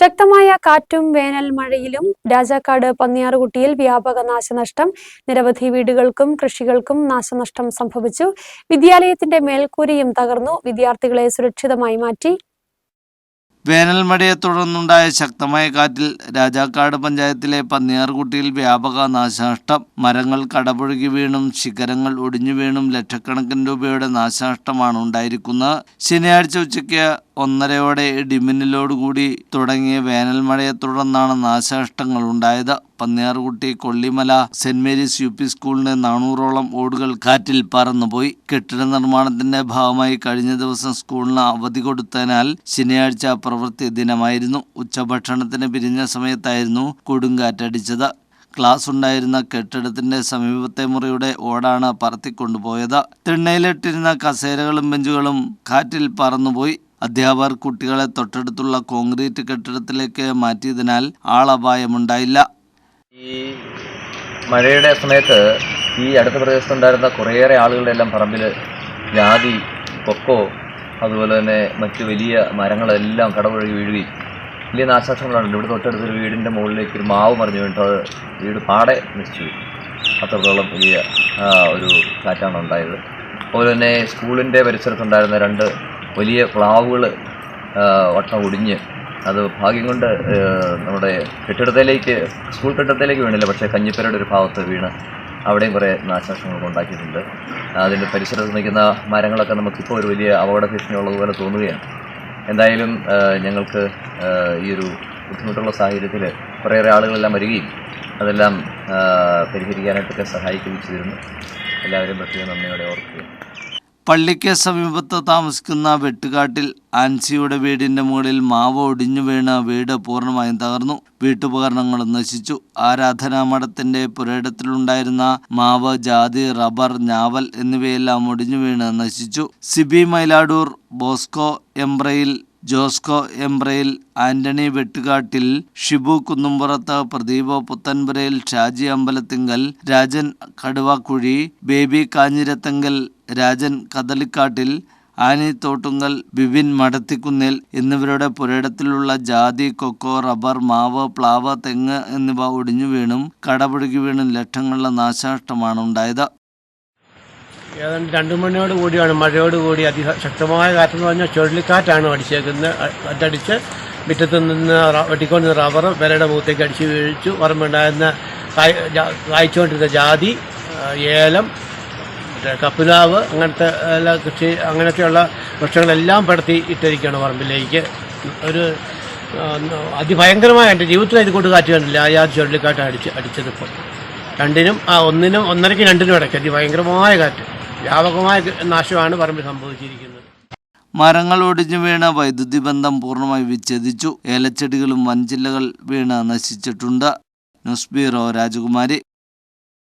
ശക്തമായ കാറ്റും വേനൽ മഴയിലും രാജാക്കാട് പന്നിയാറുകുട്ടിയിൽ വ്യാപക നാശനഷ്ടം. നിരവധി വീടുകൾക്കും കൃഷികൾക്കും നാശനഷ്ടം സംഭവിച്ചു. വിദ്യാലയത്തിന്റെ മേൽക്കൂരയും തകർന്നു. വിദ്യാർത്ഥികളെ സുരക്ഷിതമായി മാറ്റി. വേനൽ മഴയെ തുടർന്നുണ്ടായ ശക്തമായ കാറ്റിൽ രാജാക്കാട് പഞ്ചായത്തിലെ പന്നിയാർകുട്ടിയിൽ വ്യാപക നാശനഷ്ടം. മരങ്ങൾ കടപുഴകി വീണും ശിഖരങ്ങൾ ഒടിഞ്ഞു വീണും ലക്ഷക്കണക്കിന് രൂപയുടെ നാശനഷ്ടമാണ് ഉണ്ടായിരിക്കുന്നത്. ശനിയാഴ്ച ഉച്ചയ്ക്ക് ഒന്നരയോടെ ഇടിമിന്നലോടുകൂടി തുടങ്ങിയ വേനൽ മഴയെ തുടർന്നാണ് നാശനഷ്ടങ്ങൾ ഉണ്ടായത്. Panniyarkutty Kollimala saint Mary's U P സ്കൂളിന്റെ നാനൂറോളം ഓടുകൾ കാറ്റിൽ പറന്നുപോയി. കെട്ടിട നിർമ്മാണത്തിന്റെ ഭാഗമായി കഴിഞ്ഞ ദിവസം സ്കൂളിന് അവധി കൊടുത്തതിനാൽ ശനിയാഴ്ച പ്രവൃത്തി ദിനമായിരുന്നു. ഉച്ചഭക്ഷണത്തിന് പിരിഞ്ഞ സമയത്തായിരുന്നു കൊടുങ്കാറ്റടിച്ചത് ക്ലാസ് ഉണ്ടായിരുന്ന കെട്ടിടത്തിന്റെ സമീപത്തെ മുറിയുടെ ഓടാണ് പറത്തിക്കൊണ്ടുപോയത്. തിണ്ണയിലിട്ടിരുന്ന കസേരകളും ബെഞ്ചുകളും കാറ്റിൽ പറന്നുപോയി. അധ്യാപകർ കുട്ടികളെ തൊട്ടടുത്തുള്ള കോൺക്രീറ്റ് കെട്ടിടത്തിലേക്ക് മാറ്റിയതിനാൽ ആളപായമുണ്ടായില്ല ഈ മഴയുടെ സമയത്ത് ഈ അടുത്ത പ്രദേശത്തുണ്ടായിരുന്ന കുറേയേറെ ആളുകളുടെ എല്ലാം പറമ്പിൽ ജാതി കൊക്കോ അതുപോലെ തന്നെ മറ്റു വലിയ മരങ്ങളെല്ലാം കടപുഴകി വീഴുകയും വലിയ നാശനഷ്ടങ്ങളാണ് ഇവിടെ തൊട്ടടുത്തൊരു വീടിന്റെ മുകളിലേക്ക് ഒരു മാവ് മറിഞ്ഞു വീണിട്ട് വീട് പാടെ നശിച്ചു അത്രത്തോളം വലിയ ഒരു കാറ്റാണ് ഉണ്ടായത്. അതുപോലെ തന്നെ സ്കൂളിന്റെ പരിസരത്തുണ്ടായിരുന്ന രണ്ട് വലിയ പ്ലാവുകൾ വട്ടം ഒടിഞ്ഞ് അത് ഭാഗ്യം കൊണ്ട് നമ്മുടെ കെട്ടിടത്തിലേക്ക് സ്കൂൾ കെട്ടിടത്തിലേക്ക് വീണില്ല. പക്ഷേ കഞ്ഞിപ്പരയുടെ ഒരു ഭാഗത്ത് വീണ് അവിടെയും കുറേ നാശനഷ്ടങ്ങളൊക്കെ ഉണ്ടാക്കിയിട്ടുണ്ട്. അതിന്റെ പരിസരത്ത് നിൽക്കുന്ന മരങ്ങളൊക്കെ നമുക്കിപ്പോൾ ഒരു വലിയ അപകട ഭീഷണി ഉള്ളതുപോലെ തോന്നുകയാണ്. എന്തായാലും ഞങ്ങൾക്ക് ഈ ഒരു ബുദ്ധിമുട്ടുള്ള സാഹചര്യത്തിൽ കുറേയേറെ ആളുകളെല്ലാം വരികയും അതെല്ലാം പരിഹരിക്കാനായിട്ടൊക്കെ സഹായിക്കുകയും ചെയ്തിരുന്നു. എല്ലാവരും പ്രത്യേകം നന്ദിയോടെ ഓർക്കുകയും പള്ളിക്ക് സമീപത്ത് താമസിക്കുന്ന വെട്ടുകാട്ടിൽ ആൻസിയുടെ വീടിന്റെ മുകളിൽ മാവ് ഒടിഞ്ഞു വീണ് വീട് പൂർണമായും തകർന്നു. വീട്ടുപകരണങ്ങൾ നശിച്ചു. ആരാധനാ മഠത്തിന്റെ പുരയിടത്തിലുണ്ടായിരുന്ന മാവ് ജാതി റബ്ബർ ഞാവൽ എന്നിവയെല്ലാം ഒടിഞ്ഞു വീണ് നശിച്ചു. സിബി മൈലാടൂർ ബോസ്കോ എംബ്രയിൽ ജോസ്കോ എംബ്രയിൽ ആന്റണി വെട്ടുകാട്ടിൽ ഷിബു കുന്നുംപുറത്ത് പ്രദീപ് പുത്തൻപുരയിൽ ഷാജി അമ്പലത്തിങ്കൽ രാജൻ കടുവാക്കുഴി ബേബി കാഞ്ഞിരത്തങ്കൽ രാജൻ കദളിക്കാട്ടിൽ ആനി ബിബിൻ മടത്തിക്കുന്നിൽ എന്നിവരുടെ പുരയിടത്തിലുള്ള ജാതി കൊക്കോ റബ്ബർ മാവ് പ്ലാവ് തെങ്ങ് എന്നിവ ഒടിഞ്ഞു വീണും കടപുഴകി വീണും ലക്ഷങ്ങളുടെ നാശനഷ്ടമാണ് ഉണ്ടായത്. ഏതാണ്ട് രണ്ട് മണിയോട് കൂടിയാണ് മഴയോട് കൂടി അതിശക്തമായ കാറ്റെന്ന് പറഞ്ഞാൽ ചുഴലിക്കാറ്റാണ് അടിച്ചേക്കുന്നത്. അറ്റടിച്ച് മുറ്റത്ത് നിന്ന് വെട്ടിക്കൊണ്ടിരുന്ന റബ്ബർ വിലയുടെ മുഖത്തേക്ക് അടിച്ച് വീഴിച്ചു ഓർമ്മയുണ്ടായിരുന്ന കായ് കായ്ച്ചുകൊണ്ടിരുന്ന ജാതി ഏലം കപ്പുലാവ് അങ്ങനത്തെ എല്ലാ കൃഷി അങ്ങനത്തെയുള്ള വൃക്ഷങ്ങളെല്ലാം പടത്തി ഇട്ടിരിക്കുകയാണ് പറമ്പിലേക്ക്. ഒരു അതിഭയങ്കരമായ എന്റെ ജീവിതത്തിൽ ഇത് കൊണ്ട് കാറ്റ് കണ്ടില്ല. ആ യാത്ര ചുഴലിക്കാറ്റ് അടിച്ച് അടിച്ചതിപ്പോൾ. രണ്ടിനും ആ ഒന്നിനും ഒന്നരയ്ക്ക് രണ്ടിനും ഇടയ്ക്ക് അതിഭയങ്കരമായ കാറ്റ് വ്യാപകമായ നാശമാണ് പറമ്പിൽ സംഭവിച്ചിരിക്കുന്നത്. മരങ്ങൾ ഒടിഞ്ഞു വീണ വൈദ്യുതി ബന്ധം പൂർണമായി വിച്ഛേദിച്ചു. ഏലച്ചെടികളും വൻചില്ലകൾ വീണ നശിച്ചിട്ടുണ്ട്. ന്യൂസ് ബ്യൂറോ രാജകുമാരി.